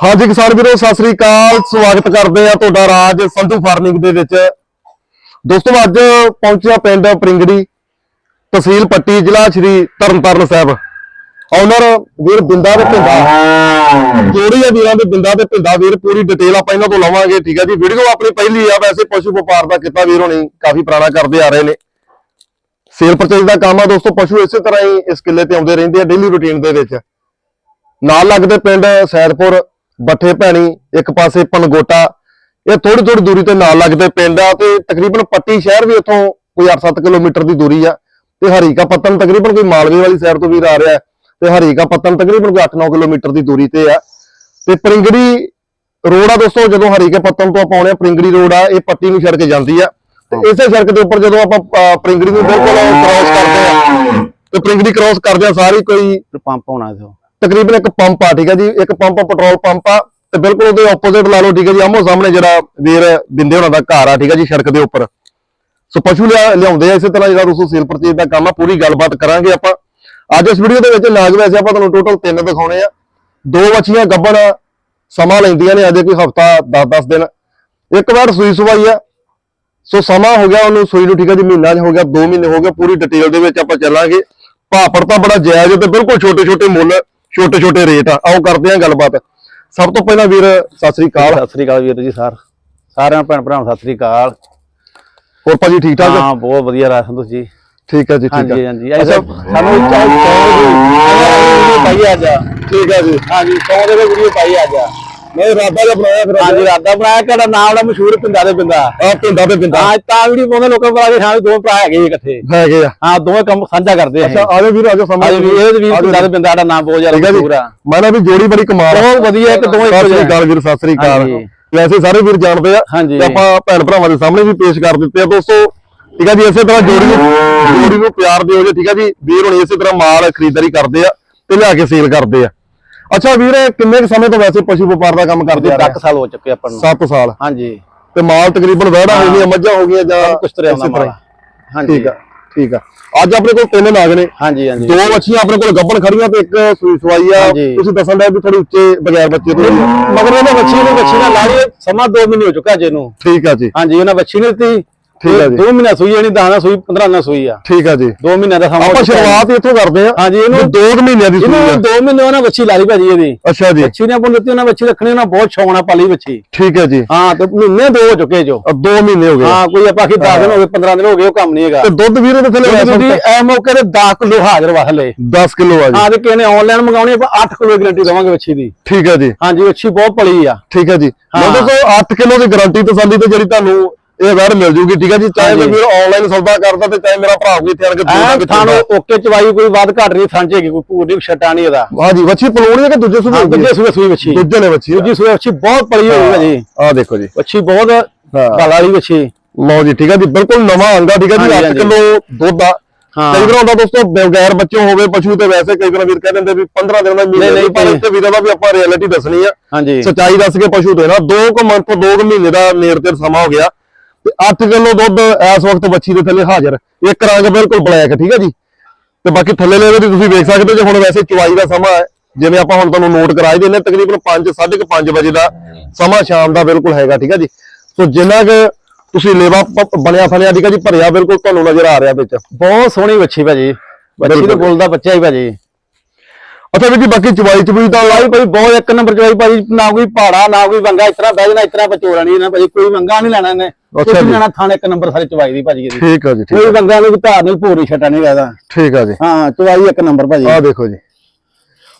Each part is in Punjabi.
ਹਾਂਜੀ ਕਿਸਾਨ ਵੀਰੋ, ਸਤਿ ਸ੍ਰੀ ਅਕਾਲ। ਸਵਾਗਤ ਕਰਦੇ ਆ ਤੁਹਾਡਾ ਰਾਜ ਸੰਧੂ ਫਾਰਮਿੰਗ ਦੇ ਵਿੱਚ। ਦੋਸਤੋ, ਅੱਜ ਪਹੁੰਚਿਆ ਪਿੰਡ ਪ੍ਰਿੰਗੜੀ, ਤਹਿਸੀਲ ਪੱਟੀ, ਜ਼ਿਲ੍ਹਾ ਸ਼੍ਰੀ ਤਰਨਤਾਰਨ ਸਾਹਿਬ। ਓਨਰ ਵੀਰ ਬਿੰਦਾ ਦੇ ਪਿੰਡਾ। ਜੋੜੀ ਆ ਵੀਰਾਂ ਦੇ ਬਿੰਦਾ ਦੇ ਪਿੰਡਾ। ਵੀਰ, ਪੂਰੀ ਡਿਟੇਲ ਆਪਾਂ ਇਹਨਾਂ ਤੋਂ ਲਵਾਂਗੇ, ਠੀਕ ਆ ਜੀ? ਵੀਡੀਓ ਆਪਣੀ ਪਹਿਲੀ ਆ, ਵੈਸੇ ਪਸ਼ੂ ਵਪਾਰ ਦਾ ਕਿੱਤਾ ਵੀਰ ਹੋਣੀ ਕਾਫੀ ਪੁਰਾਣਾ ਕਰਦੇ ਆ ਰਹੇ ਨੇ। ਸੇਲ ਪਰਚੇਜ ਦਾ ਕੰਮ ਆ ਦੋਸਤੋ, ਪਸ਼ੂ ਇਸੇ ਤਰ੍ਹਾਂ ਹੀ ਇਸ ਕਿੱਲੇ ਤੇ ਆਉਂਦੇ ਰਹਿੰਦੇ ਆ ਡੇਲੀ ਰੁਟੀਨ ਦੇ ਵਿੱਚ। ਨਾਲ ਲੱਗਦੇ ਪਿੰਡ ਸੈਦਪੁਰ ਬੱਠੇ ਭੈਣੀ ਇੱਕ ਪਾਸੇ ਪਨਗੋਟਾ ਇਹ ਥੋੜੀ ਥੋੜੀ ਦੂਰੀ ਤੇ ਨਾਲ ਲੱਗਦੇ ਪਿੰਡ ਆ ਤੇ ਤਕਰੀਬਨ ਪੱਟੀ ਸ਼ਹਿਰ ਵੀ ਇੱਥੋਂ ਕੋਈ 8-7 ਕਿਲੋਮੀਟਰ ਦੀ ਦੂਰੀ ਆ। ਤੇ ਹਰੀਕਾ ਪੱਤਨ ਤਕਰੀਬਨ ਕੋਈ ਮਾਲਵੇ ਵਾਲੀ ਸਾਈਡ ਤੋਂ ਵੀਰ ਆ ਰਿਹਾ ਤੇ ਹਰੀਕਾ ਪੱਤਨ ਤਕਰੀਬਨ ਕੋਈ 8-9 ਕਿਲੋਮੀਟਰ ਦੀ ਦੂਰੀ ਤੇ ਆ। ਤੇ ਪ੍ਰਿੰਗੜੀ ਰੋਡ ਆ ਦੋਸਤੋ ਜਦੋਂ ਹਰੀਕੇ ਪੱਤਨ ਤੋਂ ਆਪਾਂ ਆਉਣੇ ਆ ਪ੍ਰਿੰਗੜੀ ਰੋਡ ਆ ਇਹ ਪੱਟੀ ਨੂੰ ਛੱਡ ਕੇ ਜਾਂਦੀ ਆ। ਤੇ ਇਸੇ ਸੜਕ ਦੇ ਉੱਪਰ ਜਦੋਂ ਆਪਾਂ ਪ੍ਰਿੰਗੜੀ ਨੂੰ ਬਿਲਕੁਲ ਕ੍ਰਾਸ ਕਰਦੇ ਆ ਤੇ ਪ੍ਰਿੰਗੜੀ ਕ੍ਰਾਸ ਕਰਦੇ ਆ ਸਾਰੀ ਕੋਈ ਪੰਪ ਹੋਣਾ ਇਥੋਂ। ਤਕਰੀਬਨ ਇੱਕ ਪੰਪ ਆ, ਠੀਕ ਹੈ ਜੀ? ਇੱਕ ਪੰਪ, ਪੈਟਰੋਲ ਪੰਪ ਆ ਤੇ ਬਿਲਕੁਲ ਉਹਦੇ ਆਪੋਜ਼ਿਟ ਲਾ ਲਓ, ਠੀਕ ਹੈ ਜੀ? ਆਮੋ ਸਾਹਮਣੇ ਜਿਹੜਾ ਵੀਰ ਬਿੰਦੇ ਹੋਣਾ ਦਾ ਘਰ ਆ, ਠੀਕ ਹੈ ਜੀ, ਸੜਕ ਦੇ ਉੱਪਰ। ਸੋ ਪਸ਼ੂ ਲਿਆਉਂਦੇ ਆ ਇਸੇ ਤਰ੍ਹਾਂ ਜਿਹੜਾ ਦੋਸਤੋ ਸੇਲ ਪਰਚੇਜ ਦਾ ਕੰਮ ਆ, ਪੂਰੀ ਗੱਲਬਾਤ ਕਰਾਂਗੇ ਆਪਾਂ। ਅੱਜ ਇਸ ਵੀਡੀਓ ਦੇ ਵਿੱਚ ਨਾਗ ਵੈਸੇ ਆਪਾਂ ਤੁਹਾਨੂੰ ਟੋਟਲ ਤਿੰਨ ਦਿਖਾਉਣੇ ਆ। ਦੋ ਵੱਛੀਆਂ ਗੱਬਣ ਸਮਾਂ ਲੈਂਦੀਆਂ ਨੇ, ਅਜੇ ਕੋਈ ਹਫਤਾ 10-10 ਦਿਨ। ਇੱਕ ਵਾਰ ਸੂਈ ਸਵਾਈ ਆ। ਸੋ ਸਮਾਂ ਹੋ ਗਿਆ ਉਹਨੂੰ ਸੂਈ ਨੂੰ, ਠੀਕ ਹੈ ਜੀ? ਮਹੀਨਾ ਹੋ ਗਿਆ 2 ਮਹੀਨੇ ਹੋ ਗਏ, ਪੂਰੀ ਡਿਟੇਲ ਦੇ ਵਿੱਚ ਆਪਾਂ ਚੱਲਾਂਗੇ। ਭਾਪੜ ਤਾਂ ਬੜਾ ਜਾਇਜ਼ ਤੇ ਬਿਲਕੁਲ ਛੋਟੇ ਛੋਟੇ ਮੁੱਲ ਛੋਟੇ ਛੋਟੇ ਰੇਟ ਆ ਆਓ ਕਰਦੇ ਆਂ ਗੱਲਬਾਤ। ਸਭ ਤੋਂ ਪਹਿਲਾਂ ਵੀਰ ਸਤਿ ਸ੍ਰੀ ਅਕਾਲ। ਸਤਿ ਸ੍ਰੀ ਅਕਾਲ ਵੀਰ ਜੀ ਸਰ ਸਾਰਿਆਂ ਭੈਣ ਭਰਾਵਾਂ ਨੂੰ ਸਤਿ ਸ੍ਰੀ ਅਕਾਲ। ਹੋਰ ਭਾਜੀ ਠੀਕ ਠਾਕ? ਹਾਂ ਬਹੁਤ ਵਧੀਆ ਰਾਜ ਸੰਧੂ ਜੀ। ਠੀਕ ਹੈ ਜੀ ਠੀਕ ਹਾਂਜੀ ਹੈ ਹਾਂਜੀ ਅੱਛਾ ਸਾਨੂੰ ਚਾਹ ਵੀਡੀਓ ਪਾਈ ਅੱਜ ਠੀਕ ਹੈ ਜੀ। ਹਾਂਜੀ ਸੌ ਦੇ ਵੀਡੀਓ ਪਾਈ ਅੱਜ ਮੈਂ ਰਾਦਾ ਜਿਹਾ ਬਣਾਇਆ ਫਿਰ ਹਾਂਜੀ ਰਾਦਾ ਬਣਾਇਆ ਕਿਹੜਾ ਨਾਮ ਦਾ ਮਸ਼ਹੂਰ ਪਿੰਡਾ ਦੇ ਪਿੰਡਾ। ਆ ਪਿੰਡਾ ਤੇ ਪਿੰਡਾ। ਹਾਂ ਤਾਂ ਵੀਡੀਓ ਪਾਉਂਦੇ ਲੋਕਾਂ ਪਤਾ ਕਿ ਹਾਂ ਵੀ ਦੋ ਭਰਾ ਹੈਗੇ ਇਕੱਠੇ। ਹੈਗੇ ਆ। ਹਾਂ ਦੋਵੇਂ ਕੰਮ ਸਾਂਝਾ ਕਰਦੇ ਆ। ਅੱਛਾ ਆਜੋ ਵੀਰ ਆਜੋ ਸਾਹਮਣੇ। ਹਾਂਜੀ ਵੀ ਇਹ ਵੀ ਪਿੰਡਾ ਦੇ ਪਿੰਡਾ ਦਾ ਨਾਮ ਬਹੁਤ ਜ਼ਿਆਦਾ ਮਸ਼ਹੂਰ ਆ। ਮੈਂ ਨਾ ਵੀ ਜੋੜੀ ਬੜੀ ਕਮਾਲ ਆ। ਬਹੁਤ ਵਧੀਆ ਇੱਕ ਦੋਵੇਂ ਸਤਿ ਇੱਕੋ ਸ੍ਰੀ ਜਿਹੇ ਅਕਾਲ ਵੀਰ ਸਤਿ ਸ੍ਰੀ ਅਕਾਲ। ਵੈਸੇ ਸਾਰੇ ਵੀਰ ਜਾਣਦੇ ਆ। ਤੇ ਆਪਾਂ ਭੈਣ ਭਰਾਵਾਂ ਦੇ ਸਾਹਮਣੇ ਵੀ ਪੇਸ਼ ਕਰ ਦਿੱਤੇ ਆ ਦੋਸਤੋ। ਠੀਕ ਆ ਜੀ ਇਸੇ ਤਰ੍ਹਾਂ ਜੋੜੀ ਨੂੰ ਜੋੜੀ ਨੂੰ ਪਿਆਰ ਦਿਓ ਜੀ ਠੀਕ ਆ ਜੀ। ਵੀਰ ਹੁਣ ਇਸੇ ਤਰ੍ਹਾਂ ਮਾਲ ਖਰੀਦਦਾਰੀ ਕਰਦੇ ਆ ਤੇ ਲਿਆ ਕੇ ਸੇਲ ਕਰਦੇ ਆ। ਅੱਛਾ ਵੀਰ ਕਿੰਨੇ ਕੁ ਸਮੇਂ ਤੋਂ ਵੈਸੇ ਪਸ਼ੂ ਵਪਾਰ ਦਾ ਕੰਮ ਕਰਦੇ ਆ 10 ਸਾਲ ਹੋ ਚੁੱਕੇ ਆਪਾਂ ਨੂੰ। 7 ਸਾਲ। ਹਾਂਜੀ। ਤੇ ਮਾਲ ਤਕਰੀਬਨ ਵਹਿੜਾ ਹੋ ਗਈਆਂ ਮੱਝਾਂ ਹੋ ਗਈਆਂ ਜਾਂ ਕੁਛ ਤਰ੍ਹਾਂ ਦਾ ਮਾਲ। ਹਾਂਜੀ। ਠੀਕ ਆ ਠੀਕ ਆ। ਅੱਜ ਆਪਣੇ ਕੋਲ ਤਿੰਨ ਨਾਗ ਨੇ। ਹਾਂਜੀ ਹਾਂਜੀ। ਦੋ ਵੱਛੀਆਂ ਆਪਣੇ ਕੋਲ ਗੱਬਣ ਖੜੀਆਂ ਤੇ ਇੱਕ ਸੂਈ ਸਵਾਈ ਆ। ਤੁਸੀਂ ਦੱਸਣ ਦਾ ਵੀ ਥੋੜੀ ਉੱਚੇ ਬਗੈਰ ਬੱਚੇ ਤੋਂ ਮਗਰ ਇਹਨਾਂ ਬੱਚੀ ਨੂੰ ਬੱਚੀ ਨਾਲ ਲਾੜੀ ਸਮਾਂ 2 ਮਹੀਨੇ ਹੋ ਚੁੱਕਾ ਜੇ ਨੂੰ। ਠੀਕ ਆ ਜੀ। ਹਾਂਜੀ ਉਹਨਾਂ ਬੱਚੀ ਨੇ ਦਿੱਤੀ। ਠੀਕ ਆ ਜੀ। 2 ਮਹੀਨਾ ਸੂਈ ਜਾਨੀ ਦਾਣਾ ਸੂਈ 15 ਦਿਨਾਂ ਸੂਈ ਆ। ਠੀਕ ਆ ਜੀ। 2 ਮਹੀਨਿਆਂ ਦਾ ਸਮਾਂ ਆਪਾਂ ਹੋ ਚੁੱਕਾ ਸ਼ੁਰੂਆਤ ਇੱਥੋਂ ਕਰਦੇ ਆ। ਹਾਂਜੀ ਇਹਨੂੰ ਮਹੀਨਿਆਂ ਦੀ ਸੂਈ ਇਹਨੂੰ ਆ। 2 ਮਹੀਨੇ ਉਹਨਾਂ ਬੱਚੀ ਲਾ ਲਈ ਭਾਜੀ ਇਹਦੀ। ਅੱਛਾ ਜੀ। ਬੱਚੀ ਨੇ ਆਪਾਂ ਦਿੱਤੀ ਉਹਨਾਂ ਬੱਚੀ ਰੱਖਣੀ ਉਹਨਾਂ ਬਹੁਤ ਸ਼ੌਂਕ ਨਾਲ ਪਾਲੀ ਬੱਚੀ ਠੀਕ ਹੈ ਜੀ। ਹਾਂ ਤੇ ਮਹੀਨੇ ਦੋ ਹੋ ਚੁੱਕੇ ਜੋ। ਅ, ਦੋ ਮਹੀਨੇ ਹੋ ਗਏ। ਹਾਂ ਕੋਈ ਆਪਾਂ ਕੀ 10 ਦਿਨ ਹੋ ਗਏ 15 ਦਿਨ ਹੋ ਗਏ ਉਹ ਕੰਮ ਨਹੀਂ ਹੈਗਾ। ਤੇ ਦੁੱਧ ਵੀਰੇ ਦੇ ਥੱਲੇ ਤੁਸੀਂ ਐ ਮੌਕੇ ਤੇ 10 ਕਿਲੋ ਹਾਜ਼ਰ ਲਏ। 10 ਕਿਲੋ ਆ ਜੀ। ਹਾਂ ਤੇ ਕਿਸੇ ਨੇ ਆਨਲਾਈਨ ਮੰਗਾਉਣੀ ਆਪਾਂ 8 ਕਿਲੋ ਗਰੰਟੀ ਦਵਾਂਗੇ ਬੱਚੀ ਦੀ। ਠੀਕ ਹੈ ਜੀ। ਹਾਂਜੀ ਬੱਚੀ ਬਹੁਤ ਪਲੀ ਆ। ਠੀਕ ਹੈ ਜੀ। ਹਾਂ। ਮੈਂ ਦੱਸੋ 8 ਕਿਲੋ ਦੀ ਗਾਰੰਟੀ ਤਸੱਲੀ ਤੇ ਜਿਹੜੀ ਤੁਹਾਨੂੰ ਇਹ ਵੈਰ ਮਿਲ ਜੂਗੀ ਠੀਕ ਹੈ ਜੀ? ਚਾਹੇ ਹਾਂਜੀ। ਵੀਰ ਆਨਲਾਈਨ ਸੌਦਾ ਕਰਦਾ ਤੇ ਚਾਹੇ ਮੇਰਾ ਭਰਾ ਵੀ ਇੱਥੇ ਆਣ ਕੇ ਦੋ ਐ ਦਾ ਥਾਣੋ ਓਕੇ ਚਵਾਈ ਕੋਈ ਵੱਧ ਘੱਟ ਨਹੀਂ ਥਾਂਚੇਗੀ ਕੋਈ ਪੂਰ ਛਟਾ ਨਹੀਂ ਇਹਦਾ। ਹਾਂਜੀ ਵੱਛੀ ਪਲੋਣੀ ਹੈ ਕਿ ਦੂਜੇ ਹਾਂ ਦੂਜੇ ਸੂਏ ਸੂਈ ਬੱਚੀ ਦੂਜੇ ਨੇ ਵੱਛੀ ਦੂਜੀ ਸੂਏ ਬੱਚੀ ਬਹੁਤ ਪਲੀ ਹੋਈ ਹੈ ਜੀ। ਆ ਦੇਖੋ ਜੀ। ਬੱਚੀ ਬਹੁਤ ਹਾਂ। ਗਲ ਵਾਲੀ ਬੱਚੀ ਲਓ ਜੀ ਠੀਕ ਹੈ ਜੀ ਬਿਲਕੁਲ ਨਵਾਂ ਆਂਦਾ ਠੀਕ ਹੈ ਜੀ ਹਾਂਜੀ, 8 ਹਾਂਜੀ। ਕਿਲੋ ਦੁੱਧ ਆ। ਕਈ ਵਾਰ ਹੁੰਦਾ ਦੋਸਤੋ ਬਗੈਰ ਬੱਚੋਂ ਹੋਵੇ ਪਸ਼ੂ ਤੇ ਵੈਸੇ ਕਈ ਵਾਰ ਵੀਰ ਕਹਿ ਦਿੰਦੇ ਵੀ 15 ਦਿਨ ਦਾ ਮਹੀਨੇ ਪਰ। ਇੱਥੇ ਵੀਰਾਂ ਦਾ ਵੀ ਆਪਾਂ ਰਿਐਲਿਟੀ ਦੱਸਣੀ ਆ। ਸਚਾਈ ਦੱਸ ਕੇ ਪਸ਼ੂ ਦੇਣਾ 2 ਕੁ ਮੰਥ 2 ਕੁ ਮਹੀਨੇ ਦਾ ਨੇੜ ਤੇ ਸਮਾਂ ਹੋ ਗਿਆ। ਤੇ 8 ਕਿਲੋ ਦੁੱਧ ਇਸ ਵਕਤ ਬੱਚੀ ਦੇ ਥੱਲੇ ਹਾਜ਼ਰ। ਇੱਕ ਰੰਗ ਬਿਲਕੁਲ ਬਲੈਕ ਠੀਕ ਹੈ ਜੀ? ਤੇ ਬਾਕੀ ਥੱਲੇ ਲੈਵੇ ਦੀ ਤੁਸੀਂ ਵੇਖ ਸਕਦੇ ਜੇ ਹੁਣ ਵੈਸੇ ਚੁਵਾਈ ਦਾ ਸਮਾਂ ਹੈ ਜਿਵੇਂ ਆਪਾਂ ਹੁਣ ਤੁਹਾਨੂੰ ਨੋਟ ਕਰਾਈ ਦਿੰਨੇ ਤਕਰੀਬਨ 5 5:30 ਵਜੇ ਦਾ ਸਮਾਂ ਸ਼ਾਮ ਦਾ ਬਿਲਕੁਲ ਹੈਗਾ ਠੀਕ ਹੈ ਜੀ? ਸੋ ਜਿੰਨਾ ਕੁ ਤੁਸੀਂ ਲੇਵਾ ਬਣਿਆ ਫਲਿਆ ਠੀਕ ਹੈ ਜੀ ਭਰਿਆ ਬਿਲਕੁਲ ਤੁਹਾਨੂੰ ਨਜ਼ਰ ਆ ਰਿਹਾ ਵਿੱਚ। ਬਹੁਤ ਸੋਹਣੀ ਬੱਚੀ ਭਾਜੀ। ਬੱਚੀ ਦੇ ਬਿਲਕੁਲ। ਬੋਲ ਦਾ ਬੱਚਾ ਹੀ ਭਾਜੀ। ਅੱਛਾ ਵੀ ਜੀ ਬਾਕੀ ਚੁਵਾਈ ਚੁਵਾਈ ਦਾ ਭਾਈ ਭਾਈ ਬਹੁਤ ਇੱਕ ਨੰਬਰ ਚਵਾਈ ਭਾਜੀ ਨਾ ਕੋਈ ਪਹਾੜਾ ਨਾ ਕੋਈ ਵੰਗਾ ਇਸ ਤਰ੍ਹਾਂ ਬਹਿ ਜਾਣਾ ਇਸ ਤਰ੍ਹਾਂ ਬਚੋੜਾ ਨਹੀਂ ਨਾ ਭਾਜੀ ਕੋਈ ਵੰਗਾ ਨਹੀਂ ਲੈਣਾ ਇਹਨੇ। ਅੱਛਾ ਜੀ। ਨੀ ਲੈਣਾ ਥਾਣੇ ਇੱਕ ਨੰਬਰ ਸਾਰੇ ਚਵਾਈ ਦੀ ਭਾਜੀ ਠੀਕ ਹੈ ਜੀ ਠੀਕ ਕੋਈ ਵੰਗਾ ਨਹੀਂ ਧਾਰ ਨਹੀਂ ਭੂਰੀ ਛਟਾ ਨਹੀਂ ਲੈਦਾ ਠੀਕ ਹੈ ਜੀ। ਹਾਂ ਚਵਾਈ ਇੱਕ ਨੰਬਰ ਭਾਜੀ। ਆਹ ਦੇਖੋ ਜੀ।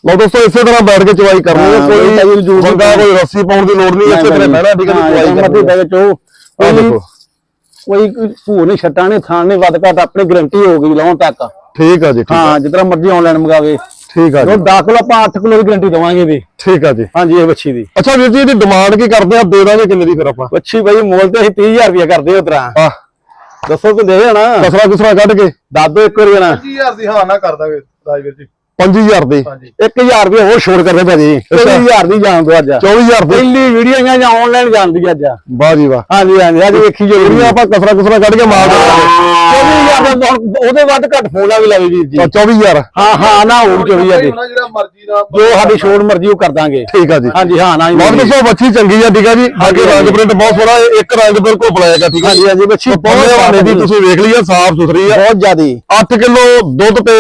ਲਓ ਦੋਸਤੋ ਇਸੇ ਤਰ੍ਹਾਂ ਬੈਠ ਕੇ ਚੁਵਾਈ ਕਰਨੀ ਹੈ ਕੋਈ ਤਾਂ ਕੋਈ ਜੂਸ ਰੱਸੀ ਪਾਉਣ ਦੀ ਲੋੜ ਨਹੀਂ ਇਸੇ ਤਰ੍ਹਾਂ ਬਹਿਣਾ ਠੀਕ ਹੈ ਚੁਵਾਈ ਮੱਤੀ ਕਰਨੀ ਬੈ ਚੋ ਆਹ ਦੇਖੋ। ਕੋਈ ਭੂਰ ਨਹੀਂ ਛਟਾ ਨਹੀਂ ਥਾਣ ਨਹੀਂ ਵੱਧ ਘੱਟ ਆਪਣੀ ਗਰੰਟੀ ਹੋ ਗਈ ਲਾਉਣ ਤੱਕ। ਠੀਕ ਹੈ ਜੀ ਠੀਕ ਹਾਂ ਜਿੱਦਾਂ ਮਰਜ਼ੀ ਆਨਲਾਈਨ ਮੰਗਾਵੇ। ਠੀਕ ਹੈ ਜੋ। ਜੀ ਦਾਖਲ ਆਪਾਂ 8 ਕਿਲੋ ਦੀ ਗਰੰਟੀ ਦਵਾਂਗੇ ਵੀ। ਠੀਕ ਹੈ ਜੀ। ਹਾਂਜੀ ਇਹ ਬੱਚੀ ਦੀ। ਅੱਛਾ ਵੀਰ ਜੀ ਇਹਦੀ ਡਿਮਾਂਡ ਕੀ ਕਰਦੇ ਆ? ਦੇ ਦਾਂਗੇ ਕਿੰਨੇ ਦੀ ਫਿਰ ਆਪਾਂ? ਬੱਚੀ ਭਾਈ ਮੁੱਲ ਤੇ ਅਸੀਂ 30000 ਰੁਪਏ ਕਰਦੇ ਹੋ ਤਰਾ ਆਹ ਦੱਸੋ ਕਿ ਦੇ ਜਾਣਾ ਕਸਰਾ ਕੁਸਰਾ ਕੱਢ ਕੇ। ਦੱਸ ਦੋ ਇੱਕ ਵਾਰੀ ਨਾ 20000 ਦੀ ਹਾਂ ਨਾ ਕਰ ਦਾਂਗੇ ਰਾਜਵੀਰ ਜੀ। 5000 ਦੇ। 1000 ਰੁਪਏ ਹੋਰ ਛੋੜ ਕਰਦੇ ਭਾਜੀ। 24000 ਦੀ ਜਾਣ ਦੋ ਅੱਜ। 24000 ਦੇ। ਪਹਿਲੀ ਵੀਡੀਓ ਜਾਂ ਜਾਂ ਆਨਲਾਈਨ ਜਾਂਦੀ ਅੱਜ। ਵਾਹ ਜੀ ਵਾਹ। ਹਾਂਜੀ ਹਾਂਜੀ ਅੱਜ ਵੇਖੀ ਜੋ ਜਿਹੜੀਆਂ ਆਪਾਂ ਕਸਰਾ ਕੁਸਰਾ ਕੱਢ ਕੇ ਮਾਰ ਦੇਵਾਂਗੇ। 24000 ਦਾ ਉਹਦੇ ਵੱਧ ਘੱਟ ਫੋਨ ਵੀ ਲਾਵੇ ਵੀਰ ਜੀ ਤਾਂ 24000 ਹਾਂ ਹਾਂ ਨਾ ਹੋਊ 24000 ਦੀ। ਜਿਹੜਾ ਮਰਜ਼ੀ ਦਾ ਜੋ ਸਾਡੀ ਛੋੜ ਮਰਜ਼ੀ ਉਹ ਕਰ ਦਾਂਗੇ। ਠੀਕ ਆ ਜੀ। ਹਾਂਜੀ ਹਾਂ ਨਾ ਬਹੁਤ ਦੱਸੋ ਬੱਚੀ ਚੰਗੀ ਆ ਠੀਕ ਆ ਜੀ। ਅੱਗੇ ਰੰਗ ਪ੍ਰਿੰਟ ਬਹੁਤ ਸੋਹਣਾ ਇੱਕ ਰੰਗ ਬਿਲਕੁਲ ਬਲੈਕ ਆ ਠੀਕ ਆ ਹਾਂਜੀ ਹਾਂਜੀ ਬੱਚੀ ਬਹੁਤ ਹਵਾਨੇ ਦੀ ਤੁਸੀਂ ਵੇਖ ਲਈ ਆ ਸਾਫ਼ ਸੁਥਰੀ ਆ। ਬਹੁਤ ਜ਼ਿਆਦੀ। 8 ਕਿਲੋ ਦੁੱਧ ਤੇ।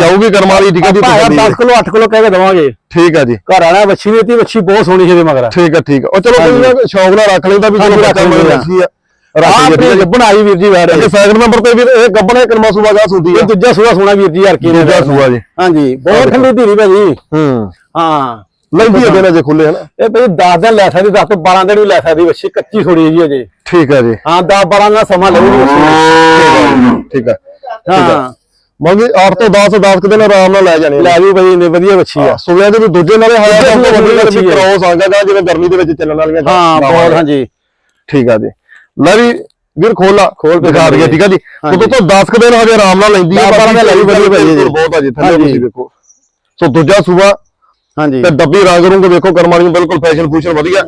ਜਾਊਗੀ ਕਰਮ ਵਾਲੀ ਠੀਕ ਆ ਜੀ ਭਾਇਆ ਤਸੱਲੀ 10 ਕਿਲੋ 8 ਕਿਲੋ ਕਹਿ ਕੇ ਦਵਾਂਗੇ। ਠੀਕ ਆ ਜੀ। ਘਰ ਆਣਾ ਬੱਚੀ ਨੇ ਤੀ ਬੱਚੀ ਬਹੁਤ ਸੋਹਣੀ ਸੀ ਇਹਦੇ ਮਗਰ। ਠੀਕ ਆ ਠੀਕ ਆ। ਉਹ ਚਲੋ ਕੋਈ ਸ਼ੌਕ ਨਾਲ ਰੱਖ ਲੈਂਦਾ ਵੀ ਚਲੋ ਬੱਚਾ ਰੱਖ ਮਗਰ ਲੈਂਦਾ। ਰੱਖੀ ਆ। ਰਾਹ ਰੱਖ ਤੇ ਲਈ ਗੱਬਣ ਆਈ ਵੀਰ ਜੀ ਵੈੜ ਅੱਗੇ ਸੈਕਿੰਡ ਨੰਬਰ ਤੇ ਵੀਰ ਇਹ ਗੱਬਣੇ ਕਰਮਾ ਸੂਬਾ ਗਾ ਸੁੰਦੀ ਆ। ਇਹ ਦੂਜਾ ਸੂਆ ਸੋਹਣਾ ਵੀਰ ਜੀ ਯਾਰ ਕੀ ਨੇ। ਦੂਜਾ ਸੂਆ ਜੀ। ਹਾਂਜੀ ਬਹੁਤ ਠੰਡੀ ਧੀਰੀ ਭਾਜੀ। ਹੂੰ। ਹਾਂ। ਲੈਂਦੀ ਦਿਨ ਜੇ ਖੁੱਲੇ ਹਨ। ਇਹ ਭਾਈ 10 ਦਿਨ ਲੈ ਸਕਦੀ 10 ਤੋਂ 12 ਦਿਨ ਵੀ ਲੈ ਸਕਦੀ ਬੱਚੀ ਕੱਚੀ ਥੋੜੀ ਹੈ ਜੀ ਅਜੇ ਠੀਕ ਆ ਜੀ। ਹਾਂ 10 12 ਦਾ ਸਮਾਂ ਲੱਗੂਗੀ ਬੱਚੀ ਠੀਕ ਆ ਹਾਂ। ਮੰਗੀ 8 ਤੋਂ 10 10 ਕੁ ਦਿਨ ਆਰਾਮ ਨਾਲ ਲੈ ਜਾਣੇ ਲੈ ਵੀ ਭਾਈ ਨੇ ਵਧੀਆ ਬੱਚੀ ਆ। ਦੇ ਵੀ ਦੂਜੇ ਨਾਲੇ ਹਾਇਆ ਤਾਂ ਵੱਡੀ ਦੀ ਬੱਚੀ ਹੈ। ਕ੍ਰੋਸ ਆਂਗਾ ਜਿਵੇਂ ਗਰਮੀ ਦੇ ਵਿੱਚ ਚੱਲਣ ਵਾਲੀਆਂ ਹਾਂ ਬਹੁਤ ਹਾਂਜੀ। ਠੀਕ ਆ ਜੀ। ਲੈ ਵੀ ਵੀਰ ਖੋਲਾ ਖੋਲ ਕੇ ਦਿਖਾ ਦਈਏ ਠੀਕ ਆ ਜੀ। ਉਦੋਂ ਤੋਂ 10 ਕੁ ਦਿਨ ਹਜੇ ਆਰਾਮ ਨਾਲ ਲੈਂਦੀ ਲੈ ਵਧੀਆ ਭਾਈ ਜੀ। ਬਹੁਤ ਆ ਜੀ ਥੱਲੇ। ਤੁਸੀਂ ਦੇਖੋ। ਸੋ ਦੂਜਾ ਸੂਆ ਹਾਂਜੀ। ਤੇ ਡੱਬੀ ਰੰਗ ਰੂੰਗ ਵੇਖੋ ਕਰਮ ਵਾਲੀ ਨੂੰ ਬਿਲਕੁਲ ਫੈਸ਼ਨ ਫੂਸ਼ਨ ਵਧੀਆ।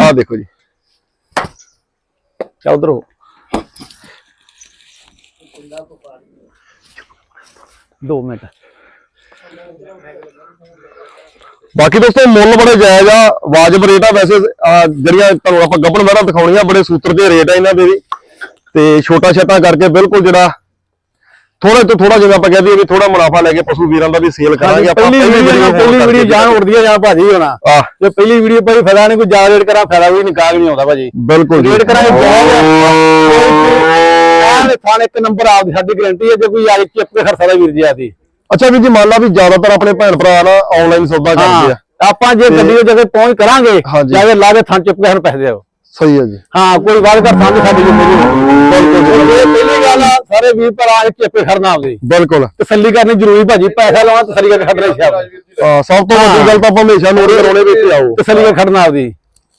ਆਹ ਦੇਖੋ ਜੀ। ਚਾ ਉਧਰ ਹੋ। ਦੋ ਮਿੰਟ। ਬਾਕੀ ਦੋਸਤੋ ਮੁੱਲ ਬੜੇ ਜਾਇਜ਼ ਆ ਵਾਜਬ ਰੇਟ ਆ ਵੈਸੇ ਜਿਹੜੀਆਂ ਤੁਹਾਨੂੰ ਆਪਾਂ ਗੱਬਣ ਵਹਿਰਾ ਦਿਖਾਉਣੀਆਂ ਬੜੇ ਸੂਤਰ ਦੇ ਰੇਟ ਆ ਇਹਨਾਂ ਦੇ ਵੀ। ਤੇ ਛੋਟਾ ਛੋਟਾ ਕਰਕੇ ਬਿਲਕੁਲ ਜਿਹੜਾ ਥੋੜਾ ਤੋਂ ਥੋੜਾ ਜਿਵੇਂ ਆਪਾਂ ਕਹਿੰਦੇ ਆ ਵੀ ਥੋੜਾ ਮੁਨਾਫਾ ਲੈ ਕੇ ਪਸ਼ੂ ਵੀਰਾਂ ਦਾ ਵੀ ਸੇਲ ਕਰਾਂਗੇ ਆਪਾਂ ਪਹਿਲੀ ਵੀਡੀਓ ਪਹਿਲੀ ਵੀਡੀਓ ਜਾਨ ਉੜਦੀ ਆ ਜਾਂ ਭਾਜੀ ਹੋਣਾ। ਜੇ ਪਹਿਲੀ ਵੀਡੀਓ ਭਾਈ ਫਾਇਦਾ ਨਹੀਂ ਕੋਈ ਜ਼ਿਆਦਾ ਰੇਟ ਕਰਾਂ ਫਾਇਦਾ ਵੀ ਨਿਕਾਲ ਨਹੀਂ ਆਉਂਦਾ ਭਾਜੀ। ਬਿਲਕੁਲ ਜੀ। ਰੇਟ ਕਰਾਂਗੇ ਜਾਇਜ਼ ਥਾਣ ਇੱਕ ਨੰਬਰ ਆਪ ਦੀ ਸਾਡੀ ਗਾਰੰਟੀ ਹੈ ਜੇ ਕੋਈ ਆ ਕੇ ਚਿੱਪ ਕੇ ਖਰਚਾ ਦਾ ਵੀਰ ਜੀ ਆਦੀ ਅੱਛਾ ਵੀ ਜੀ ਮੰਨ ਲਾ ਵੀ ਜ਼ਿਆਦਾਤਰ ਆਪਣੇ ਭੈਣ ਭਰਾ ਨਾ ਆਨਲਾਈਨ ਸੌਦਾ ਕਰਦੇ ਆ। ਆਪਾਂ ਜੇ ਗੱਡੀ ਦੇ ਜਗ੍ਹਾ ਪਹੁੰਚ ਕਰਾਂਗੇ। ਜਾ ਕੇ ਲਾ ਕੇ ਥਾਂ ਚਿੱਪ ਕੇ ਸਾਨੂੰ ਪੈਸੇ ਦਿਓ। ਸਹੀ ਹੈ ਜੀ। ਹਾਂ ਕੋਈ ਵਾਰ ਕਰ ਥਾਂ ਦੀ ਸਾਡੀ ਬਿਲਕੁਲ ਇਹ ਪਹਿਲੀ ਗੱਲ ਆ ਸਾਰੇ ਵੀਰ ਭਰਾ ਚਿੱਪ ਖੜਨਾ ਆਪਦੇ। ਬਿਲਕੁਲ। ਤਸੱਲੀ ਕਰਨੀ ਜ਼ਰੂਰੀ ਭਾਜੀ ਪੈਸਾ ਲਾਉਣਾ ਤਸੱਲੀ ਕਰਕੇ ਖੜਨਾ ਸ਼ਾਬ ਸਭ ਤੋਂ ਵੱਡੀ ਗੱਲ ਤਾਂ ਆਪਾਂ ਹਮੇਸ਼ਾ ਨੋਟ ਕਰਾਉਣੇ ਵੀ ਇੱਥੇ ਆਓ। ਤਸੱਲੀ ਕਰਕੇ ਖੜਨਾ ਆਪਦੀ।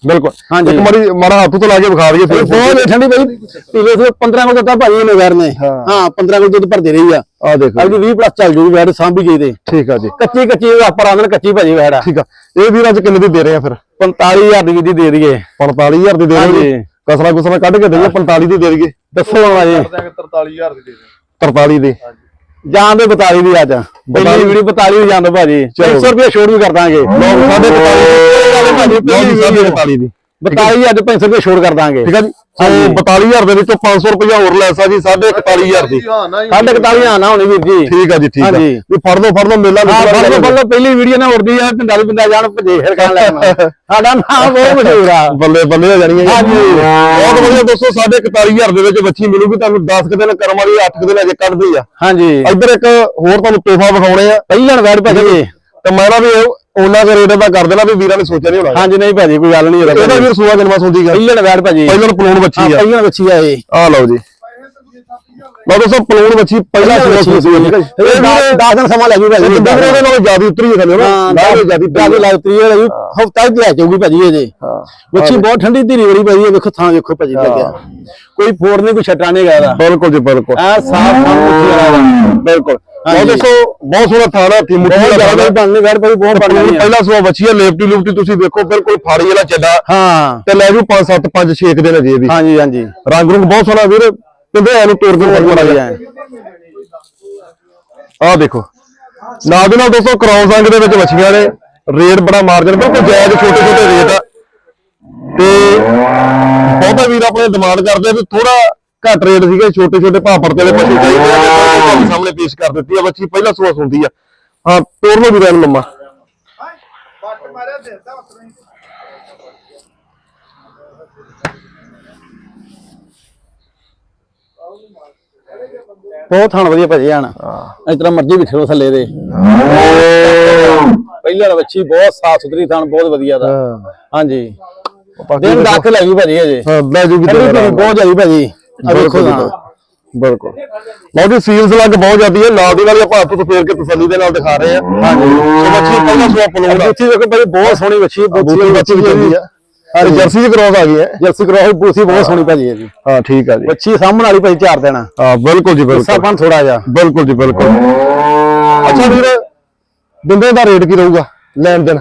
ਬਿਲਕੁਲ। ਹਾਂਜੀ। ਇੱਕ ਮਾੜੀ ਮਾੜਾ ਹੱਥ ਤੋਂ ਲਾ ਕੇ ਵਿਖਾ ਦਈਏ। ਫਿਰ ਬਹੁਤ ਠੰਡੀ ਭਾਈ ਪੀਲੇ ਤੋਂ 15 ਕੋਲ ਦਿੱਤਾ ਭਾਜੀ ਨੇ ਵੈਰ ਨੇ। ਹਾਂ। ਹਾਂ 15 ਕੋਲ ਦੁੱਧ ਭਰਦੇ ਰਹੀ ਆ। ਆ ਦੇਖੋ ਅਗਲੀ 20 ਪਲੱਸ ਚੱਲ ਜੂਗੀ ਵੈਰ ਸਾਂਭੀ ਗਈ ਤੇ। ਠੀਕ ਆ ਜੀ। ਕੱਚੀ ਕੱਚੀ ਆਪਾਂ ਆਂਦਨ ਕੱਚੀ ਭਾਜੀ ਵੈੜ ਆ। ਠੀਕ ਆ। ਇਹ ਵੀਰ ਅੱਜ ਕਿੰਨੇ ਦੀ ਦੇ ਰਹੇ ਆ ਫਿਰ? 45000 ਦੀ ਵਿਧੀ ਦੇ ਦਈਏ। 45000 ਦੀ ਦੇ। ਜੀ ਕਸਰਾ ਕੁਸਰਾ ਕੱਢ ਕੇ ਦਈਏ 45 ਦੀ ਦੇ ਦਈਏ। ਦੱਸੋ ਭਾਜੀ ਦਾਂਗੇ 43000 ਦੀ ਦੇ ਦੇ। 43 ਦੀ। ਜਾਣ ਦੇ 42 ਦੀ ਅੱਜ। ਪਹਿਲੀ ਵੀਡੀਓ 42 ਦੀ ਜਾਣ ਦੋ ਭਾਜੀ। ਚਲੋ। 300 ਰੁਪਏ ਛੋੜ ਵੀ ਕਰ ਦਾਂਗੇ ਲਓ ਸਾਡੇ 45 ਭਾਜੀ ਲਓ ਜੀ ਸਾਡੇ 45 ਦੀ। 42 ਅੱਜ 500 ਰੁਪਏ ਛੋੜ ਕਰ ਦਾਂਗੇ ਠੀਕ ਆ ਜੀ ਸੋ 42000 ਦੇ ਵਿੱਚੋਂ 500 ਰੁਪਇਆ ਹੋਰ ਲੈਸ ਆ ਜੀ 41500 ਦੀ। ਹਾਂ ਨਾ ਸਾਢੇ 41 ਆਣਾ ਹੋਣੀ ਵੀਰ ਜੀ। ਠੀਕ ਆ ਜੀ ਠੀਕ ਆ। ਵੀ ਫੜ ਦੋ ਫੜ ਦੋ ਮੇਲਾ ਹਾਂ ਨਿਕਲਿਆ ਬੱਲੋ ਬੱਲੋ ਪਹਿਲੀ ਵੀਡੀਓ ਨਾ ਉੜਦੀ ਆ ਪਿੰਡਾਂ ਦੇ ਬੰਦਾ ਜਾਣ ਭਜੇ ਫਿਰ ਖਾਣ ਲੈ ਸਾਡਾ ਨਾਮ ਬਹੁਤ ਮਸ਼ਹੂਰ ਆ। ਬੱਲੇ ਬੱਲੇ ਹੋ ਜਾਣੀਆਂ ਜੀ। ਵਧੀਆ ਦੋਸਤੋ ਸਾਡੇ 41000 ਦੇ ਵਿੱਚ ਬੱਚੀ ਮਿਲੂਗੀ ਤੁਹਾਨੂੰ 10 ਕੁ ਦਿਨ ਕਰਮ ਵਾਲੀ 8 ਕੁ ਦਿਨ ਅਜੇ ਕੱਢਦੀ ਆ। ਹਾਂਜੀ। ਇੱਧਰ ਇੱਕ ਹੋਰ ਤੁਹਾਨੂੰ ਤੋਹਫਾ ਵਿਖਾਉਣੇ ਆ। ਪਹਿਲਣ ਵੈੜ ਭਾਜੀ ਤੇ ਮੈਂ ਨਾ ਵੀ ਉਹਨਾਂ ਦੇ ਰੇਟ ਦਾ ਕਰ ਦੇਣਾ ਵੀ ਵੀਰਾਂ ਨੇ ਸੋਚਿਆ ਨਹੀਂ ਹੋਣਾ। ਹਾਂਜੀ ਨਹੀਂ ਭਾਜੀ ਕੋਈ ਗੱਲ ਨਹੀਂ ਇਹਦਾ ਇਹਦਾ ਵੀਰ ਸੂਆ ਜਨਮਾ ਸੁੰਦੀ ਗਾ ਪਹਿਲਣ ਵੈੜ ਭਾਜੀ। ਪਹਿਲਾਂ ਪਲੂਣ ਬੱਚੀ ਆ। ਪਹਿਲਣ ਬੱਚੀ ਆ ਇਹ। ਆ ਲਓ ਜੀ। ਲਓ ਦੋਸਤੋ ਪਲੂਣ ਬੱਚੀ ਪਹਿਲਾ ਸੂਆ ਸੁੰਦੀ ਹੈ। ਇਹ 10 ਦਿਨ ਸਮਾਂ ਲੱਗੂ ਭਾਜੀ ਦੂਸਰੇ ਦੇ ਨਾਲ ਜ਼ਿਆਦਾ ਉਤਰੀ ਹੈ ਥੱਲੇ ਨਾ। ਨਾਲੇ ਜਿਆਦੀ ਜ਼ਿਆਦਾ ਲੱਗਦੀ ਹੈ। ਜੀ। ਹਫਤਾ ਹੀ ਲੈ ਜਾਊਗੀ ਭਾਜੀ ਇਹਦੇ ਬੱਚੀ ਬਹੁਤ ਠੰਡੀ ਧੀਰੀ ਬੜੀ ਭਾਜੀ ਇਹ ਵੇਖੋ ਥਾਂ ਵੇਖੋ ਭਾਜੀ ਲੱਗਿਆ। ਕੋਈ ਫੋੜ ਨਹੀਂ ਕੋਈ ਛਟਾ ਨਹੀਂ ਗਾਦਾ ਬਿਲਕੁਲ ਜੀ ਬਿਲਕੁਲ। ਆ ਸਾਫ਼ ਥਾਂ ਮੁੱਠੀ ਵਾਲਾ ਵਾ। ਬਿਲਕੁਲ। ਹਾਂਜੀ। ਉਹ ਦੇਖੋ ਬਹੁਤ ਸੋਹਣਾ ਥਾਣਾ ਥੀ ਮੁੱਠੀ ਬਹੁਤ ਦਾ ਜ਼ਿਆਦਾ ਬਣਨੀ ਵੈੜ ਭਾਜੀ ਬਹੁਤ ਬਣਨੀ ਪਹਿਲਾ ਸੂਆ ਬੱਚੀ ਹੈ ਲੇਫਟੀ ਲੂਫਟੀ ਤੁਸੀਂ ਵੇਖੋ ਬਿਲਕੁਲ ਫਾੜੀ ਵਾਲਾ ਚੱਡਾ। ਹਾਂ। ਤੇ ਲੈ ਜੂ 5 7 5 6 ਦਿਨ ਅਜੇ ਵੀ। ਹਾਂਜੀ ਹਾਂਜੀ। ਰੰਗ ਰੁੰਗ ਬਹੁਤ ਸੋਹਣਾ ਵੀਰ। ਕਹਿੰਦੇ ਇਹਨੂੰ ਤੋੜ ਕੇ ਬਹੁਤ ਬੜਾ ਆਹ ਦੇਖੋ। ਨਾਲ ਦੇ ਨਾਲ ਦੋਸਤੋ ਕ੍ਰੌਸ ਅੰਗ ਦੇ ਵਿੱਚ ਮੱਛੀਆਂ ਨੇ ਰੇਟ ਬੜਾ ਮਾਰਜਨ ਬਿਲਕੁਲ ਜਾਇਜ਼ ਛੋਟੇ ਛੋਟੇ ਰੇਟ ਆ। ਤੇ ਬਹੁਤਾ ਵੀਰ ਆਪਣੇ ਡਿਮਾਂਡ ਕਰਦੇ ਆ ਵੀ ਥੋੜਾ ਘੱਟ ਰੇਟ ਸੀਗੇ ਛੋਟੇ ਛੋਟੇ ਭਾਅ ਪਰਤੇ ਪਸ਼ੂ ਚਾਹੀਦੇ ਆ ਸਾਹਮਣੇ ਪੇਸ਼ ਕਰ ਦਿੱਤੀ ਆ ਬੱਚੀ ਪਹਿਲਾ ਸੂਆ ਸੁਣਦੀ ਆ। ਹਾਂ ਤੋੜ ਲਓ ਵੀਰਾਂ ਨੂੰ ਲੰਮਾ ਬੱਟ ਮਾਰਿਆ ਦੇਦਾ ਉਤਰੇ ਬਹੁਤ ਥਾਂ ਵਧੀਆ ਭਾਜੀ ਆਣ ਇਸ ਤਰ੍ਹਾਂ ਮਰਜ਼ੀ ਬਿਠੇ ਲੋ ਥੱਲੇ ਦੇ। ਪਹਿਲੇ ਵਾਲਾ ਬੱਚੀ ਬਹੁਤ ਸਾਫ਼ ਸੁਥਰੀ ਥਾਂ ਬਹੁਤ ਵਧੀਆ ਦਾ। ਹਾਂਜੀ। ਦਿਨ ਦੱਕ ਲੈ ਗਈ ਭਾਜੀ ਅਜੇ ਹਾਂ ਲੈ ਜੂਗੀ ਬਹੁਤ ਜ਼ਿਆਦੀ ਭਾਜੀ। ਆ ਵੇਖੋ ਨਾ। ਬਿਲਕੁਲ। ਲਓ ਜੀ ਸੀਲਸ ਲੱਗ ਬਹੁਤ ਜਾਂਦੀ ਹੈ। ਨਾਲ ਦੀ ਨਾਲ ਆਪਾਂ ਹੱਥ ਤੋਂ ਫੇਰ ਕੇ ਤਸੱਲੀ ਦੇ ਨਾਲ ਦਿਖਾ ਰਹੇ ਆ ਹਾਂਜੀ। ਸੋ ਬੱਚੀ ਪਹਿਲਾ ਸੂਆ ਪਲੂਣ ਦਾ ਬੱਚੀ ਭਾਜੀ ਬਹੁਤ ਸੋਹਣੀ ਬੱਚੀ ਬੂਥੀ ਬੱਚੀ ਵੀ ਚੰਗੀ ਆ ਤੇ ਜਰਸੀ ਦੀ ਕ੍ਰੋਸ ਆ ਗਈ ਹੈ। ਜਰਸੀ ਕਰੋ ਬੂਸੀ ਬਹੁਤ ਸੋਹਣੀ ਭਾਜੀ ਇਹਦੀ ਹਾਂ ਠੀਕ ਆ ਜੀ। ਬੱਚੀ ਸਾਹਮਣ ਵਾਲੀ ਭਾਜੀ ਚਾਰ ਦੇਣਾ ਹਾਂ ਬਿਲਕੁਲ ਜੀ ਬਿਲਕੁਲ। ਸਾਪਨ ਥੋੜਾ ਜਿਹਾ। ਬਿਲਕੁਲ ਜੀ ਬਿਲਕੁਲ। ਅੱਛਾ ਵੀਰ ਬਿੰਦੇ ਦਾ ਰੇਟ ਕੀ ਰਹੂਗਾ ਲੈਣ ਦੇਣ?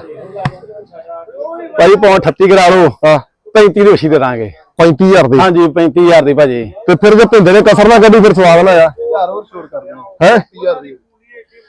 ਭਾਜੀ ਪੌਂ 38 ਕਰਾ ਲਓ। ਹਾਂ। 35 ਦੀ ਵਛੀ ਦੇ ਦਾਂਗੇ। 35000 ਦੀ। ਹਾਂਜੀ 35000 ਦੀ ਭਾਜੀ। ਤੇ ਫਿਰ ਜੇ ਭਿੰਦੇ ਨੇ ਕਸਰ ਨਾ ਕੱਢੀ ਫਿਰ ਸਵਾਦ ਨਾ ਆ ਹਜ਼ਾਰ ਹੋਰ ਛੋੜ ਕਰ ਦੇਣਾ। ਹੈ? 30000 ਦੀ।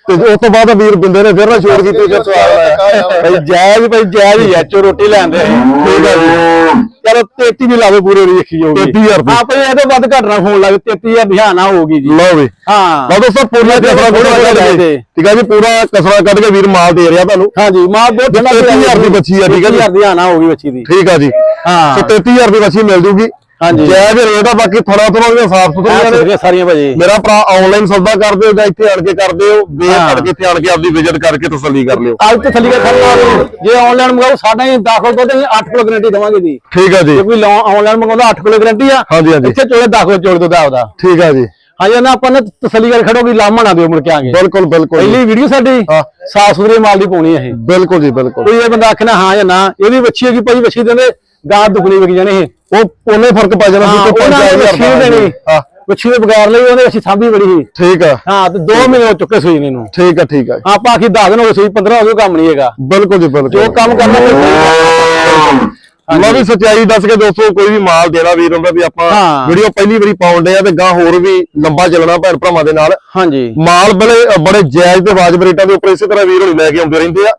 ਤੇ ਉਸ ਤੋਂ ਬਾਅਦ ਵੀਰ ਬਿੰਦੇ ਨੇ ਫਿਰ ਨਾ ਛੋੜ ਕੀਤੀ ਫਿਰ ਸਵਾਦ ਨਾ ਆਇਆ ਭਾਈ ਜਾਇਜ਼ ਭਾਈ ਜਾਇਜ਼ ਹੀ ਐਚੋ ਰੋਟੀ ਲੈਂਦੇ ਠੀਕ ਹੈ ਜੀ। ਚਲੋ 33 ਦੀ ਲਾਵੇ ਪੂਰੇ ਦੀ ਦੇਖੀ ਜਾਊਗੀ। 33,000 ਦੀ। ਆਪਾਂ ਇਹਦੇ ਵੱਧ ਘਟਣਾ ਫੋਨ ਲੱਗ 33000 ਦੀ ਹਾਂ ਨਾ ਹੋਊਗੀ ਜੀ। ਲਓ ਵੀ ਹਾਂ। ਲਓ ਦੋਸਤੋ ਪੂਰਾ ਕਸਰਾ ਕੱਢ ਕੇ ਠੀਕ ਹੈ ਜੀ ਪੂਰਾ ਕਸਰਾ ਕੱਢ ਕੇ ਵੀਰ ਮਾਲ ਦੇ ਰਿਹਾ ਤੁਹਾਨੂੰ। ਹਾਂਜੀ ਮਾਂ ਬਹੁਤ ਠੰਡਾ 33,000 ਦੀ ਬੱਚੀ ਆ, ਠੀਕ ਹੈ ਜੀ। 33,000 ਦੀ ਹਾਂ ਨਾ ਹੋਊਗੀ ਬੱਚੀ ਦੀ। ਠੀਕ ਆ ਜੀ। ਹਾਂ। ਤੇ 33000 ਦੀ ਮੱਛੀ ਮਿਲ ਜੂਗੀ। ਜਾਇਜ਼ ਰੇਟ ਆ ਬਾਕੀ ਥੋੜਾ ਥੋੜਾ ਜਿਹਾ ਸਾਫ਼ ਸੁਥਰੀਆਂ ਨੇ। ਸਾਰੀਆਂ ਸਾਰੀਆਂ ਭਾਜੀ। ਮੇਰਾ ਭਰਾ ਆਨਲਾਈਨ ਸੌਦਾ ਕਰਦੇ ਹੋ ਜਾਂ ਇੱਥੇ ਆਣ ਕੇ ਕਰਦੇ ਹੋ ਬੇਰ ਹਾਂ। ਕੇ ਇੱਥੇ ਆਣ ਕੇ ਆਪਦੀ ਵਿਜ਼ਿਟ ਕਰਕੇ ਤਸੱਲੀ ਕਰ ਲਿਓ। ਅੱਜ ਤੇ ਥੱਲੀ ਦਾ ਖੜਾ ਜੇ ਆਨਲਾਈਨ ਮੰਗਾਓ ਸਾਡਾ ਹੀ ਦਾਖਲ ਤੇ 8 ਕਿਲੋ ਗਰੰਟੀ ਦਵਾਂਗੇ ਜੀ। ਠੀਕ ਆ ਜੀ। ਜੇ ਕੋਈ ਆਨਲਾਈਨ ਮੰਗਾਉਂਦਾ 8 ਕਿਲੋ ਗਰੰਟੀ ਆ। ਹਾਂਜੀ ਹਾਂਜੀ। ਇੱਥੇ ਚੋਲੇ ਦਾਖਲ ਚੋਲ ਦੋ ਦਾ ਉਹਦਾ ਠੀਕ ਆ ਜੀ। ਹਾਂਜੀ ਨਾ ਆਪਾਂ ਨੇ ਤਸੱਲੀ ਕਰ ਖੜੋਗੀ ਲਾਮਾ ਨਾ ਦਿਓ ਮੁੜ ਕੇ ਆਗੇ ਬਿਲਕੁਲ ਬਿਲਕੁਲ। ਪਹਿਲੀ ਵੀਡੀਓ ਸਾਡੀ ਹਾਂ। ਸਾਫ਼ ਸੁਥਰੇ ਮਾਲ ਦੀ ਪਾਉਣੀ ਇਹ। ਬਿਲਕੁਲ ਜੀ ਬਿਲਕੁਲ। ਕੋਈ ਇਹ ਬੰਦਾ ਆਖਣਾ ਹਾਂ ਜਾਂ ਨਾ ਇਹਦੀ ਵੱਛੀ ਹੈਗੀ ਭਾਈ ਵੱਛੀ ਦਿੰਦੇ ਗਾਂ ਦੁਗਣੀ ਵਿਕ ਜਾਣੀ ਇਹ। ਉਹ ਉਹਨੇ ਫ਼ਰਕ ਪੈ ਜਾਣਾ ਵੀ ਕੋਈ ਉਹਨਾਂ ਨੇ 5000 ਵੱਛੀ ਨੀ ਦੇਣੀ ਹਾਂ। ਵੱਛੀ ਦੇ ਬਗੈਰ ਲਈ ਉਹਨੇ ਅਸੀਂ ਸਾਂਭੀ ਬੜੀ ਸੀ। ਠੀਕ ਆ। ਹਾਂ ਤੇ 2 ਮਹੀਨੇ ਹੋ ਚੁੱਕੇ ਸੂਈ ਨੂੰ ਠੀਕ ਆ ਠੀਕ ਆ। ਆਪਾਂ ਆਖੀ 10 ਦਿਨ ਹੋ ਗਏ ਸੂਈ 15 ਹੋ ਗਏ ਕੰਮ ਨਹੀਂ ਹੈਗਾ। ਬਿਲਕੁਲ ਜੀ ਬਿਲਕੁਲ। ਜੋ ਕੰਮ ਕਰਨਾ ਮੈਂ ਵੀ ਸੱਚਾਈ ਦੱਸ ਕੇ ਦੋਸਤੋ ਕੋਈ ਵੀ ਮਾਲ ਦੇਣਾ ਵੀਰ ਹੁੰਦਾ ਵੀ ਆਪਾਂ। ਵੀਡੀਓ ਪਹਿਲੀ ਵਾਰੀ ਪਾਉਂਦੇ ਆ ਤੇ ਗਾਂ ਹੋਰ ਵੀ ਲੰਬਾ ਚੱਲਣਾ ਭੈਣ ਭਰਾਵਾਂ ਦੇ ਨਾਲ। ਹਾਂਜੀ। ਮਾਲ ਬੜੇ ਬੜੇ ਜਾਇਜ਼ ਤੇ ਵਾਜਬ ਰੇਟਾਂ ਦੇ ਉੱਪਰ ਇਸੇ ਤਰ੍ਹਾਂ ਵੀਰ ਹੋਣੀ ਲੈ ਕੇ ਆਉਂਦੇ ਰਹਿੰਦੇ ਆ।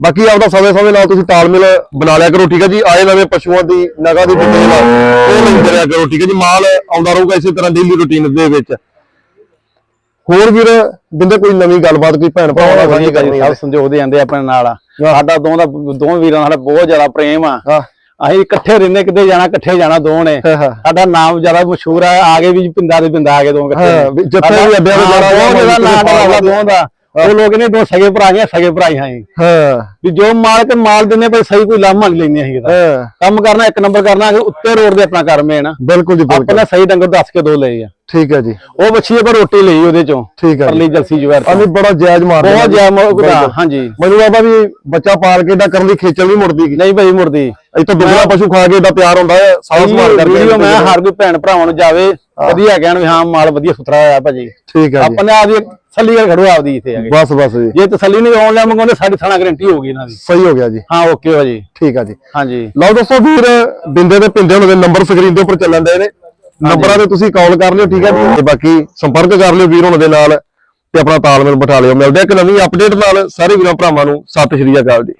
ਬਾਕੀ ਆਪਦਾ ਸਮੇਂ ਸਮੇਂ ਨਾਲ ਤੁਸੀਂ ਤਾਲਮੇਲ ਬਣਾ ਲਿਆ ਕਰੋ ਠੀਕ ਹੈ ਜੀ? ਆਏ ਨਵੇਂ ਪਸ਼ੂਆਂ ਦੀ ਨਗਾ ਦੀ ਡਿਟੇਲ ਉਹ ਲੈਂਦੇ ਰਿਹਾ ਕਰੋ ਠੀਕ ਹੈ ਜੀ? ਮਾਲ ਆਉਂਦਾ ਰਹੂਗਾ ਇਸੇ ਤਰ੍ਹਾਂ ਡੇਲੀ ਰੁਟੀਨ ਦੇ ਵਿੱਚ। ਹੋਰ ਵੀਰ ਬਿੰਦੇ ਕੋਈ ਨਵੀਂ ਗੱਲਬਾਤ ਕੋਈ ਭੈਣ ਭਰਾਵਾਂ ਨਾਲ ਸਾਂਝੀ ਕਰਨੀ ਸਭ ਸੰਜੋਗਦੇ ਜਾਂਦੇ ਆਪਣੇ ਨਾਲ। ਸਾਡਾ ਦੋਵਾਂ ਦਾ ਦੋਵਾਂ ਵੀਰਾਂ ਨਾਲ ਬਹੁਤ ਜ਼ਿਆਦਾ ਪ੍ਰੇਮ ਆ। ਅਸੀਂ ਇਕੱਠੇ ਰਹਿੰਦੇ ਕਿਤੇ ਜਾਣਾ ਇਕੱਠੇ ਜਾਣਾ ਦੋ ਨੇ। ਸਾਡਾ ਨਾਮ ਜ਼ਿਆਦਾ ਮਸ਼ਹੂਰ ਆ ਆਗੇ ਵੀ ਪਿੰਡਾ ਦੇ ਪਿੰਡਾ ਆ ਗਏ ਦੋ ਇਕੱਠੇ। ਜਿੱਥੇ ਵੀ ਜਾਣਾ, ਕਿਤੇ ਦਾ ਪਾਲ ਦੋਵਾਂ ਦਾ। ਉਹ ਲੋਕ ਨੇ ਦੋ ਸਗੇ ਭਰਾ ਗਏ ਸਗੇ ਭਰਾ ਹੀ ਹਾਂ। ਵੀ ਜੋ ਮਾਲ ਤੇ ਮਾਲ ਦਿੰਦੇ ਭਾਈ ਸਹੀ ਕੋਈ ਲਾਮਾ ਨਹੀਂ ਲੈਂਦੇ ਅਸੀਂ ਹਾਂ। ਕੰਮ ਕਰਨਾ ਇੱਕ ਨੰਬਰ ਕਰਨਾ ਉੱਤੇ ਰੋਡ ਦੇ ਆਪਣਾ ਕਰਮ ਹੈ ਨਾ ਬਿਲਕੁਲ ਜੀ ਬਿਲਕੁਲ। ਨੇ ਸਹੀ ਡੰਗਰ ਦੱਸ ਕੇ ਦੋ ਲਏ ਆ। ਠੀਕ ਹੈ ਜੀ। ਉਹ ਬੱਚੀ ਪਰ ਰੋਟੀ ਲਈ ਉਹਦੇ ਚੋਂ ਠੀਕ ਹੈ ਪਰਲੀ ਜਲਸੀ ਜਵੈਰ ਤੋਂ। ਬੜਾ ਜਾਇਜ਼ ਮਾਰਦੇ ਬਹੁਤ ਹਾਂ ਜੀ। ਜ਼ਿਆਦਾ ਮ- ਬਿਲਕੁਲ। ਹਾਂਜੀ ਮੈਨੂੰ ਲੱਗਦਾ ਵੀ ਬੱਚਾ ਪਾਲ ਕੇ ਏਡਾ ਕਰਨ ਦੀ ਖੇਚਲ ਨਹੀਂ ਮੁੜਦੀ ਨਹੀਂ ਭਾਈ ਮੁਰਦੀ ਇੱਥੇ ਦੁਗਣਾ ਪਸ਼ੂ ਖਾ ਕੇ ਏਡਾ ਪਿਆਰ ਹੁੰਦਾ ਹੈ ਸਾਲ ਸੰਭਾਲ ਕਰਕੇ ਵੀਡੀਓ ਮੈਂ ਹਰ ਕੋਈ ਭੈਣ ਭਰਾਵਾਂ ਨੂੰ ਜਾਵੇ ਵਧੀਆ ਕਹਿਣ ਵੀ ਹਾਂ ਮਾਲ ਵਧੀਆ ਸੁਥਰਾ ਹੋਇਆ ਭਾਜੀ। ਠੀਕ ਹੈ ਜੀ। ਆਪਾਂ ਨੇ ਆਪਦੀ ਤਸੱਲੀ ਕਰ ਖੜੋ ਆਪਦੀ ਇੱਥੇ ਆ ਕੇ। ਬਸ ਬਸ ਜੀ। ਜੇ ਤਸੱਲੀ ਨਹੀਂ ਆਨਲਾਈਨ ਮੰਗਾਉਂਦੇ ਸਾਡੀ ਥਾਣਾ ਗਾਰੰਟੀ ਹੋਊਗੀ ਇਹਨਾਂ ਦੀ। ਸਹੀ ਹੋ ਗਿਆ ਜੀ। ਹਾਂ ਓਕੇ ਭਾਜੀ। ਠੀਕ ਹੈ ਜੀ। ਹਾਂਜੀ। ਲਓ ਦੋਸਤੋ ਵੀਰ ਬਿੰਦੇ ਦੇ ਪਿੰਦੇ ਉਹਨਾਂ ਦੇ ਨੰਬਰ ਸਕਰੀਨ ਦੇ ਉੱਪਰ ਚੱਲਣ ਦੇ ਨੇ। ਨੰਬਰਾਂ ਤੇ ਤੁਸੀਂ ਕਾਲ ਕਰ ਲਿਓ ਠੀਕ ਹੈ ਜੀ। ਤੇ ਬਾਕੀ ਸੰਪਰਕ ਕਰ ਲਿਓ ਵੀਰ ਉਹਨਾਂ ਦੇ ਨਾਲ ਤੇ ਆਪਣਾ ਤਾਲਮੇਲ ਬਿਠਾ ਲਿਓ। ਮਿਲਦੇ ਆ ਇੱਕ ਨਵੀਂ ਅਪਡੇਟ ਨਾਲ। ਸਾਰੇ ਵੀਰਾਂ ਭਰਾਵਾਂ ਨੂੰ ਸਤਿ ਸ਼੍ਰੀ ਅਕਾਲ ਜੀ।